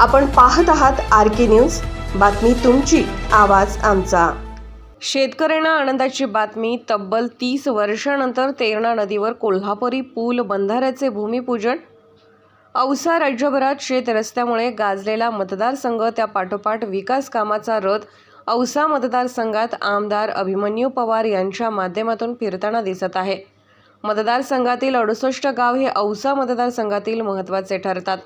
आपण पाहत आहात आर के न्यूज. बातमी तुमची आवाज आमचा. शेतकऱ्यांना आनंदाची बातमी तब्बल तीस वर्षानंतर तेरणा नदीवर कोल्हापुरी पूल बंधाऱ्याचे भूमिपूजन. औसा राज्यभरात शेत रस्त्यामुळे गाजलेला मतदारसंघ त्या पाठोपाठ विकास कामाचा रथ. औसा मतदारसंघात आमदार अभिमन्यू पवार यांच्या माध्यमातून फिरताना दिसत आहे. मतदारसंघातील अडुसष्ट गाव हे औसा मतदारसंघातील महत्त्वाचे ठरतात.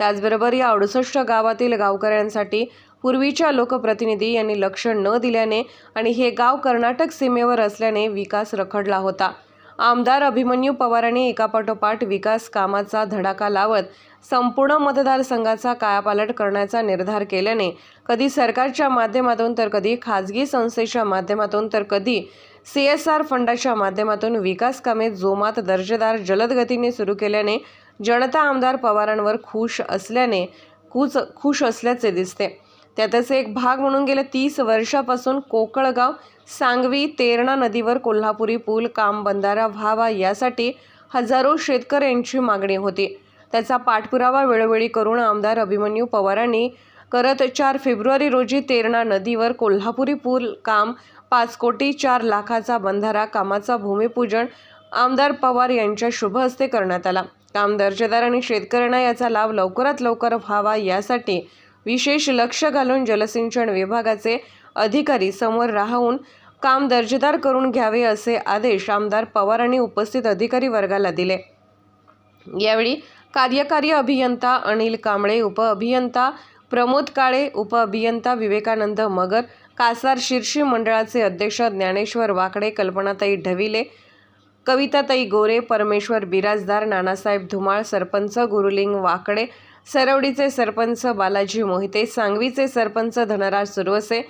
त्याचबरोबर या अडुसष्ट गावातील गावकऱ्यांसाठी पूर्वीच्या लोकप्रतिनिधी यांनी लक्ष न दिल्याने आणि हे गाव कर्नाटक सीमेवर असल्याने विकास रखडला होता. आमदार अभिमन्यू पवारांनी एकापाठोपाठ विकास कामाचा धडाका लावत संपूर्ण मतदारसंघाचा कायापालट करण्याचा निर्धार केल्याने कधी सरकारच्या माध्यमातून तर कधी खाजगी संस्थेच्या माध्यमातून तर कधी सी एस आर फंडाच्या माध्यमातून विकास कामे जोमात दर्जेदार जलदगतीने सुरू केल्याने जनता आमदार पवारांवर खुश असल्याने खुश खुश असल्याचे दिसते. त्यातच एक भाग म्हणून गेल्या तीस वर्षापासून कोकळगाव सांगवी तेरणा नदीवर कोल्हापुरी पूल काम बंधारा व्हावा यासाठी हजारो शेतकऱ्यांची मागणी होती. त्याचा पाठपुरावा वेळोवेळी करून आमदार अभिमन्यू पवारांनी करत चार फेब्रुवारी रोजी तेरणा नदीवर कोल्हापुरी पूल काम पाच कोटी चार लाखाचा बंधारा कामाचा भूमिपूजन आमदार पवार यांच्या शुभ हस्ते करण्यात आला. काम दर्जेदार आणि शेतकऱ्यांना याचा लाभ लवकरात लवकर व्हावा यासाठी विशेष लक्ष घालून जलसिंचन विभागाचे अधिकारी समोर राहून काम दर्जेदार करून घ्यावे असे आदेश आमदार पवारांनी उपस्थित अधिकारी वर्गाला दिले. यावेळी कार्यकारी अभियंता अनिल कांबळे उपअभियंता प्रमोद काळे उपअभियंता विवेकानंद मगर कासार शिर्षी मंडळाचे अध्यक्ष ज्ञानेश्वर वाकडे कल्पनाताई ढविले कविताताई गोरे परमेश्वर बिराजदार नानासाहेब धुमाळ सरपंच गुरुलिंग वाकडे सरवडीचे sarpanch Balaji Mohite सांगवीचे sarpanch Dhanraj Surwase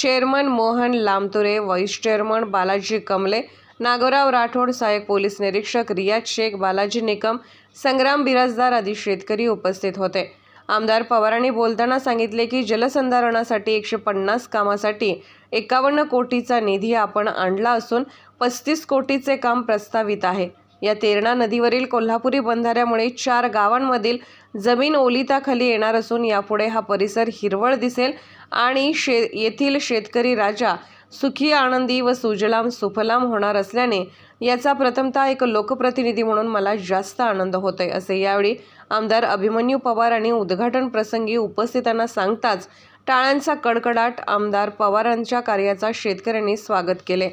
chairman Mohan Lamture vice chairman Balaji Kamle Nagorao Rathod सहाय्यक पोलीस निरीक्षक रियाज शेख बालाजी निकम संग्राम बिराजदार आदी शेतकरी उपस्थित होते. आमदार पवारांनी बोलताना सांगितले की जलसंधारणासाठी एकशे पन्नास कामासाठी एकावन्न कोटीचा निधी आपण आणला असून पस्तीस कोटीचे काम प्रस्तावित आहे. या तेरणा नदीवरील कोल्हापुरी बंधाऱ्यामुळे चार गावांमधील जमीन ओलिताखाली येणार असून यापुढे हा परिसर हिरवळ दिसेल आणि शे येथील शेतकरी राजा सुखी आनंदी व सुजलाम सुफलाम होणार असल्याने याचा प्रथमतः एक लोकप्रतिनिधी म्हणून मला जास्त आनंद होतोय असे यावेळी आमदार अभिमन्यू पवार यांनी उद्घाटन प्रसंगी उपस्थितांना सांगताच टाळ्यांचा कडकडाट आमदार पवारांच्या कार्याचा शेतकऱ्यांनी स्वागत केले.